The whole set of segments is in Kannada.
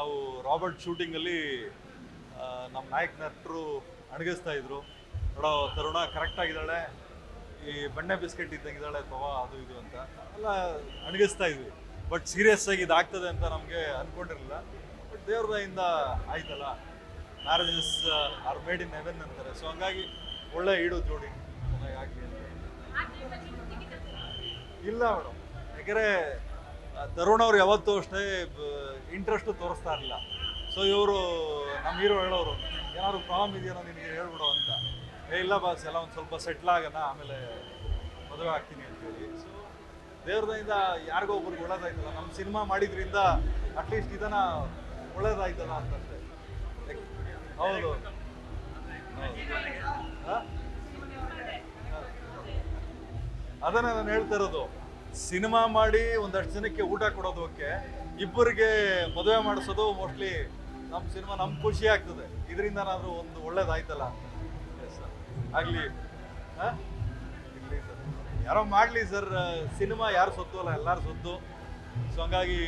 ನಾವು ರಾಬರ್ಟ್ ಶೂಟಿಂಗಲ್ಲಿ ನಮ್ಮ ನಾಯಕ ನಟರು ಅಣಗಿಸ್ತಾ ಇದ್ರು. ನೋಡೋ ತರುಣ ಕರೆಕ್ಟ್ ಆಗಿದ್ದಾಳೆ. ಈ ಬಣ್ಣೆ ಬಿಸ್ಕೆಟ್ ಇದ್ದಂಗಿದ್ದಾಳೆ ಅಥವಾ ಅದು ಇದು ಅಂತ. ಎಲ್ಲ ಅಣಗಿಸ್ತಾ ಇದ್ವಿ. ಬಟ್ ಸೀರಿಯಸ್ ಆಗಿ ಇದಾಗ್ತದೆ ಅಂತ ನಮಗೆ ಅನ್ಕೊಂಡಿರಲಿಲ್ಲ. ಬಟ್ ದೇವ್ರ ದಯಿಂದ ಆಯ್ತಲ್ಲ. Marriages are made in heaven ಅಂತಾರೆ. ಸೊ ಹಂಗಾಗಿ ಒಳ್ಳೆ ಈಡು ಜೋಡಿ ಚೆನ್ನಾಗಿ ಆಗ್ಲಿ ಇಲ್ಲ ಮೇಡಮ್. ಯಾಕಂದ್ರೆ ಆ, ತರುಣ್ ಅವ್ರು ಯಾವತ್ತೂ ಅಷ್ಟೇ ಇಂಟ್ರೆಸ್ಟ್ ತೋರಿಸ್ತಾ ಇರಲಿಲ್ಲ. ಸೊ ಇವರು ನಮ್ಮ ಹೀರೋ ಹೇಳೋರು, ಏನಾದ್ರು ಪ್ರಾಬ್ಲಮ್ ಇದೆಯೋ ನಿನಗೆ ಹೇಳ್ಬಿಡು ಅಂತ. ಏ, ಇಲ್ಲ ಬಾಸ್ ಎಲ್ಲ ಒಂದು ಸ್ವಲ್ಪ ಸೆಟ್ಲ್ ಆಗೋಣ, ಆಮೇಲೆ ಮದುವೆ ಆಗ್ತೀನಿ ಅಂತೇಳಿ. ಸೊ ದೇವ್ರದಿಂದ ಯಾರಿಗೋ ಒಬ್ರಿಗೆ ಒಳ್ಳೇದಾಯ್ತಲ್ಲ ನಮ್ಮ ಸಿನಿಮಾ ಮಾಡಿದ್ರಿಂದ ಅಟ್ಲೀಸ್ಟ್ ಇದನ್ನ ಒಳ್ಳೇದಾಯ್ತಲ್ಲ ಅಂತಷ್ಟೇ. ಹೌದು? ಅದನ್ನೇ ನಾನು ಹೇಳ್ತಾ ಇರೋದು. ಸಿನಿಮಾ ಮಾಡಿ ಒಂದಷ್ಟು ಜನಕ್ಕೆ ಊಟ ಕೊಡೋದಕ್ಕೆ ಇಬ್ಬರಿಗೆ ಮದುವೆ ಮಾಡಿಸೋದು ಮೋಸ್ಟ್ಲಿ ನಮ್ಮ ಸಿನಿಮಾ ನಮ್ಗೆ ಖುಷಿ ಆಗ್ತದೆ. ಇದರಿಂದನಾದ್ರೂ ಒಂದು ಒಳ್ಳೇದಾಯ್ತಲ್ಲ ಆಗಲಿ, ಹಾಂ? ಇರ್ಲಿ ಯಾರೋ ಮಾಡಲಿ ಸರ್ ಸಿನಿಮಾ ಯಾರು ಸೊತ್ತು ಅಲ್ಲ, ಎಲ್ಲರೂ ಸೊತ್ತು. ಸೊ ಹಂಗಾಗಿ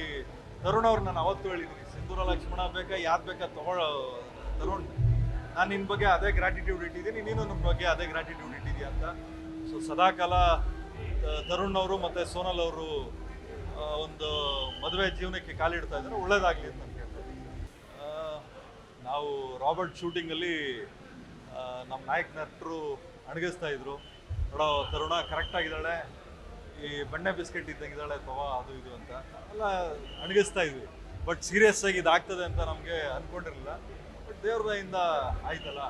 ತರುಣ್ ಅವ್ರು ನಾನು ಅವತ್ತು ಹೇಳಿದ್ದೀನಿ ಸಿಂಧೂರ ಲಕ್ಷ್ಮಣ ಬೇಕಾ, ಯಾರು ಬೇಕಾ ತಗೊಳ್ಳೋ ತರುಣ್, ನಾನು ನಿನ್ನ ಬಗ್ಗೆ ಅದೇ ಗ್ರಾಟಿಟ್ಯೂಡ್ ಇಟ್ಟಿದ್ದೀನಿ, ನೀನು ನಮ್ಮ ಬಗ್ಗೆ ಅದೇ ಗ್ರಾಟಿಟ್ಯೂಡ್ ಇಟ್ಟಿದ್ಯಾ ಅಂತ. ಸೊ ಸದಾಕಾಲ ತರುಣ್ ಅವರು ಮತ್ತು ಸೋನಲ್ ಅವರು ಒಂದು ಮದುವೆ ಜೀವನಕ್ಕೆ ಕಾಲಿಡ್ತಾ ಇದ್ದಾರೆ. ಒಳ್ಳೇದಾಗಲಿ ಅಂತ ನಾನು ಕೇಳ್ತೀನಿ ನಾವು ರಾಬರ್ಟ್ ಶೂಟಿಂಗಲ್ಲಿ ನಮ್ಮ ನಾಯಕ ನಟರು ಅಣಗಿಸ್ತಾ ಇದ್ರು. ನೋಡೋ, ತರುಣ ಕರೆಕ್ಟ್ ಆಗಿದ್ದಾಳೆ. ಈ ಬೆಣ್ಣೆ ಬಿಸ್ಕೆಟ್ ಇದ್ದಂಗಿದ್ದಾಳೆ ತವಾ ಅದು ಇದು ಅಂತ. ಎಲ್ಲ ಅಣಗಿಸ್ತಾ ಇದ್ವಿ. ಬಟ್ ಸೀರಿಯಸ್ ಆಗಿ ಇದಾಗ್ತದೆ ಅಂತ ನಮಗೆ ಅನ್ಕೊಂಡಿರಲಿಲ್ಲ. ಬಟ್ ದೇವ್ರ ದಯಿಂದ ಆಯ್ತಲ್ಲ.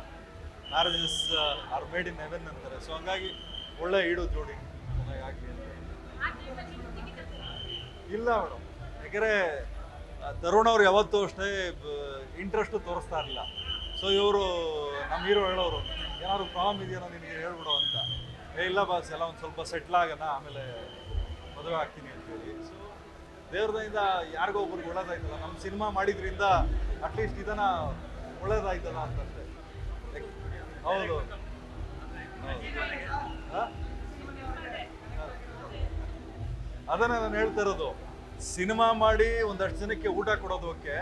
Marriages are made in heaven ಅಂತಾರೆ. ಸೊ ಹಂಗಾಗಿ ಒಳ್ಳೆ ಈಡು ಜೋಡಿ. ಇಲ್ಲ ಮೇಡಮ್. ಯಾಕಂದ್ರೆ ತರುಣ್ ಅವ್ರು ಯಾವತ್ತೂ ಅಷ್ಟೇ ಇಂಟ್ರೆಸ್ಟ್ ತೋರಿಸ್ತಾ ಇರಲಿಲ್ಲ. ಸೊ ಇವರು ನಮ್ಮ ಹೀರೋ ಹೇಳೋರು, ಏನಾದ್ರು ಪ್ರಾಬ್ಲಮ್ ಇದೆಯೋ ನಿನಗೆ ಹೇಳ್ಬಿಡು ಅಂತ. ಏ, ಇಲ್ಲ ಬಾಸ್ ಎಲ್ಲ ಒಂದು ಸ್ವಲ್ಪ ಸೆಟ್ಲ್ ಆಗೋಣ, ಆಮೇಲೆ ಮದುವೆ ಆಗ್ತೀನಿ ಅಂತೇಳಿ. ಸೊ ದೇವ್ರದಿಂದ ಯಾರಿಗೋ ಒಬ್ರಿಗೆ ಒಳ್ಳೇದಾಯ್ತಲ್ಲ ನಮ್ಮ ಸಿನಿಮಾ ಮಾಡಿದ್ರಿಂದ ಅಟ್ಲೀಸ್ಟ್ ಇದನ್ನು ಒಳ್ಳೇದಾಯ್ತಲ್ಲ ಅಂತಷ್ಟೇ. ಹೌದು ಹೌದು. ಹಾ? ಅದನ್ನೇ ನಾನು ಹೇಳ್ತಾ ಇರೋದು. ಸಿನಿಮಾ ಮಾಡಿ ಒಂದಷ್ಟು ಜನಕ್ಕೆ ಊಟ ಕೊಡೋದು ಓಕೆ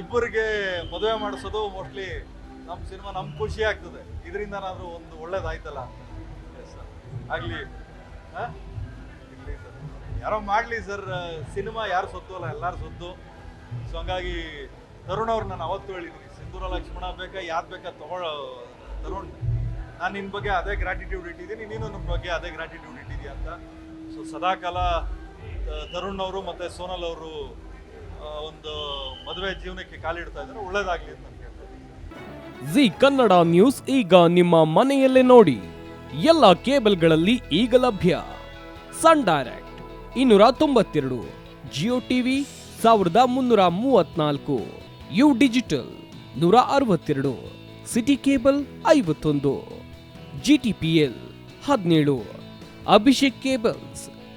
ಇಬ್ಬರಿಗೆ ಮದುವೆ ಮಾಡಿಸೋದು ಮೋಸ್ಟ್ಲಿ ನಮ್ಮ ಸಿನಿಮಾ ನಮ್ಗೆ ಖುಷಿ ಆಗ್ತದೆ. ಇದರಿಂದನಾದ್ರೂ ಒಂದು ಒಳ್ಳೇದಾಯ್ತಲ್ಲ? ಆಗಲಿ. ಯಾರೋ ಮಾಡಲಿ ಸರ್ ಸಿನಿಮಾ ಯಾರು ಸೊತ್ತು ಅಲ್ಲ, ಎಲ್ಲರೂ ಸೊತ್ತು. ಸೊ ಹಂಗಾಗಿ ತರುಣ್ ಅವ್ರು ನಾನು ಅವತ್ತು ಹೇಳಿದ್ದೀನಿ ಸಿಂಧೂರ ಲಕ್ಷ್ಮಣ ಬೇಕಾ, ಯಾರು ಬೇಕಾ ತಗೊಳ್ಳೋ ತರುಣ್. ನಾನು ನಿನ್ನ ಬಗ್ಗೆ ಅದೇ ಗ್ರಾಟಿಟ್ಯೂಡ್ ಇಟ್ಟಿದ್ದೀನಿ, ನೀನು ನಮ್ಮ ಬಗ್ಗೆ ಅದೇ ಗ್ರಾಟಿಟ್ಯೂಡ್ ಇಟ್ಟಿದ್ದೀಯ ಅಂತ. ಸೊ ಸದಾಕಾಲ ತರುಣ್ ಅವರು ಮತ್ತು ಸೋನಲ್ ಅವರು ಒಂದು ಮದುವೆ ಜೀವನಕ್ಕೆ ಕಾಲಿಡ್ತಾ ಇದ್ದಾರೆ. ಒಳ್ಳೇದಾಗಲಿ ಅಂತ ಜಿ ಕನ್ನಡ ನ್ಯೂಸ್ ಈಗ ನಿಮ್ಮ ಮನೆಯಲ್ಲೇ ನೋಡಿ. ಎಲ್ಲ ಕೇಬಲ್ಗಳಲ್ಲಿ ಈಗ ಲಭ್ಯ. ಸನ್ ಡೈರೆಕ್ಟ್ ಇನ್ನೂರ ತೊಂಬತ್ತೆರಡು, ಜಿಯೋ ಟಿವಿ ಸಾವಿರದ ಮುನ್ನೂರ ಮೂವತ್ನಾಲ್ಕು, ಯು ಡಿಜಿಟಲ್ ನೂರ ಅರವತ್ತೆರಡು, ಸಿಟಿ ಕೇಬಲ್ ಐವತ್ತೊಂದು, ಜಿ ಟಿ ಪಿ ಎಲ್ ಹದಿನೇಳು, ಅಭಿಷೇಕ್ ಕೇಬಲ್ಸ್